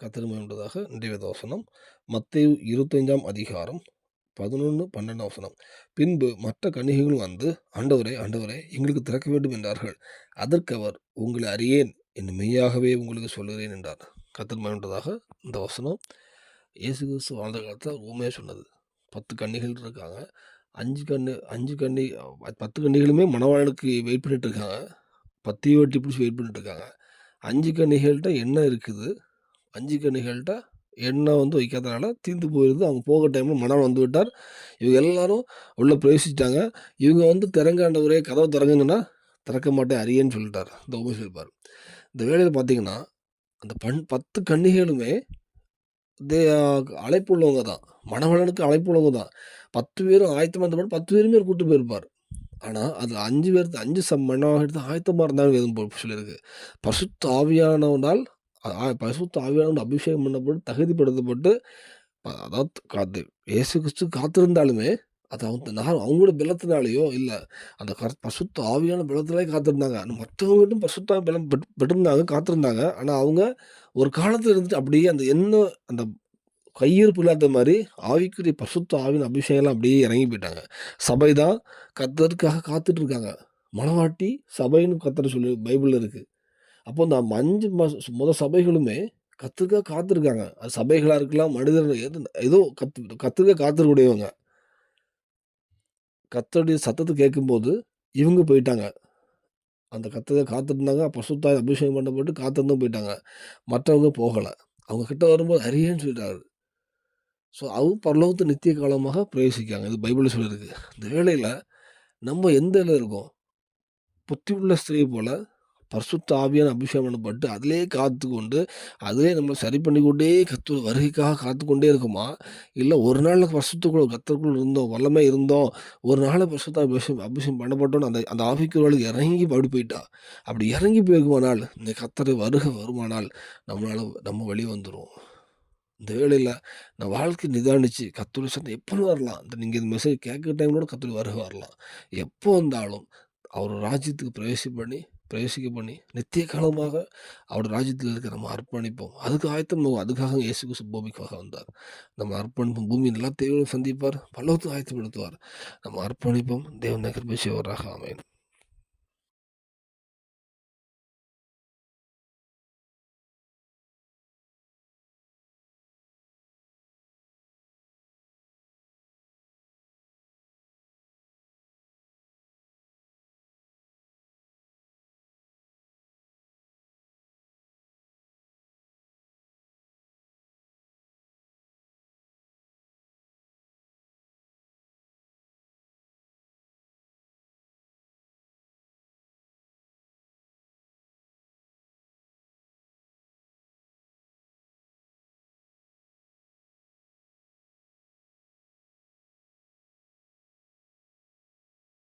கத்திரமையுண்டதாக இன்றைய வசனம். மத்தையு இருபத்தைந்தாம் அதிகாரம் பதினொன்று பன்னெண்டாம் வசனம். பின்பு மற்ற கன்னிகைகள் வந்து ஆண்டவரே ஆண்டவரே எங்களுக்கு திறக்க வேண்டும் என்றார்கள். அதற்கு அவர் உங்களை அறியேன் என்று மெய்யாகவே உங்களுக்கு சொல்லுகிறேன் என்றார். கத்திரமையுண்டதாக இந்த வசனம். இயேசு கிறிஸ்து வாழ்ந்த காலத்தில் உண்மையாக சொன்னது. பத்து கன்னிகள் இருக்காங்க. அஞ்சு கண்ணு அஞ்சு கண்ணி பத்து கன்னிகளுமே மணவாளனுக்கு வெயிட் பண்ணிகிட்ருக்காங்க இருக்காங்க. பத்தையும் வெட்டி பிடிச்சி வெயிட் பண்ணிட்டுருக்காங்க அஞ்சு கன்னிகள்கிட்ட என்ன இருக்குது? அஞ்சு கன்னிகள்கிட்ட எண்ணெய் வந்து வைக்காதனால தீர்ந்து போயிடுது அவங்க போக டைமில் மணம் வந்து விட்டார். இவங்க எல்லாரும் உள்ளே பிரவேசிச்சிட்டாங்க. இவங்க வந்து திறங்காண்டவரே கதவை திறங்குங்கன்னா திறக்க மாட்டேன் அறியேன்னு சொல்லிட்டார். இந்த உண்மை சொல்லிப்பார் இந்த வேலையில் பார்த்தீங்கன்னா அந்த பண் பத்து கன்னிகளுமே தே அழைப்பு உள்ளவங்க தான். மணவளனுக்கு அழைப்பு உள்ளவங்க தான். பத்து பேரும் ஆயத்தமாக இருந்தபடி பத்து பேருமே கூட்டு போயிருப்பார். ஆனால் அதில் அஞ்சு பேர் அஞ்சு சம் மன்னவாக எடுத்து ஆயத்தமாக இருந்தாலும் எதுவும் சொல்லியிருக்கு. பசுத்த ஆவியானவனால் அ- ஆ- பசுத்த அபிஷேகம் பண்ணப்பட்டு தகுதிப்படுத்தப்பட்டு அதாவது காத்து இயேசு கிறிஸ்து காத்திருந்தாலுமே அது அவங்க நான் அவங்களோட பலத்தினாலேயோ இல்லை அந்த கர பசுத்த ஆவியான பலத்திலே காத்திருந்தாங்க. ஆனால் மற்றவங்க மட்டும் பசுத்த பலம் பெற்றிருந்தாங்க காத்திருந்தாங்க. ஆனால் அவங்க ஒரு காலத்தில் இருந்துட்டு அப்படியே அந்த என்ன அந்த கையிருப்பு இல்லாத மாதிரி ஆவிக்குரிய பசுத்த ஆவின் அபிஷேகம்லாம் அப்படியே இறங்கி போயிட்டாங்க. சபை தான் கத்தருக்காக காத்துட்டு இருக்காங்க. மணவாட்டி சபைன்னு கத்தர் சொல்லி பைபிளில் இருக்குது அப்போ இந்த அஞ்சு மாச முத சபைகளுமே கத்துக்க காத்திருக்காங்க. அது சபைகளாக இருக்கலாம் மனிதர் எது ஏதோ கத்து கத்துக்க காத்திருக்கூடியவங்க கத்தருடைய சத்தத்தை கேட்கும்போது இவங்க போயிட்டாங்க. அந்த கத்தத்தை காத்திருந்தாங்க பசுத்தாய் அபிஷேகம் பண்ணப்பட்டு காத்திருந்தும் போயிட்டாங்க. மற்றவங்க போகலை. அவங்க கிட்ட வரும்போது அரியன்னு சொல்லிட்டாரு. ஸோ அவங்க பரலோகத்து நித்திய காலமாக பிரவேசிக்காங்க இது பைபிளில் சொல்லியிருக்கு. இந்த வேளையில் நம்ம எந்த இதில் இருக்கோம்? புத்தி உள்ள ஸ்திரீ போல் பரிசுத்த ஆவியான அபிஷேகம் பண்ணப்பட்டு அதிலே காத்து கொண்டு அதிலே நம்ம சரி பண்ணிக்கொண்டே கத்து வருகைக்காக காத்து கொண்டே இருக்குமா? இல்லை ஒரு நாளில் பரிசுத்துக்குள்ள கத்தருக்குள் இருந்தோம் வல்லமே இருந்தோம் ஒரு நாள் பரிசுத்த அபிஷேகம் அபிஷேகம் பண்ணப்பட்டோன்னு அந்த அந்த ஆவிக்குறவளுக்கு இறங்கி அப்படி போயிட்டா. அப்படி இறங்கி போயிருக்குமானால் இந்த கத்தரை வருக வருமானால் நம்மளால நம்ம வெளியே வந்துடும் இந்த வேலையில் நான் வாழ்க்கை நிதானிச்சு கத்தோலி சந்தை எப்போ வரலாம். இந்த நீங்கள் இந்த மெசேஜ் கேட்குற டைமோட கத்தோலி வருக வரலாம். எப்போ வந்தாலும் அவர் ராஜ்யத்துக்கு பிரவேசி பண்ணி பிரவேசிக்க பண்ணி நித்திய காலமாக அவருடைய ராஜ்யத்தில் இருக்க நம்ம அர்ப்பணிப்போம். அதுக்கு ஆயத்தம் நம்ம அதுக்காக இயேசு கிறிஸ்து பூமிக்காக வந்தார். நம்ம அர்ப்பணிப்போம். பூமி எல்லா தேவையும் சந்திப்பார். பல்லவத்துக்கு ஆயத்தப்படுத்துவார். நம்ம அர்ப்பணிப்போம். தேவன் நகர்பேசியவராக அமையணும் அமையும்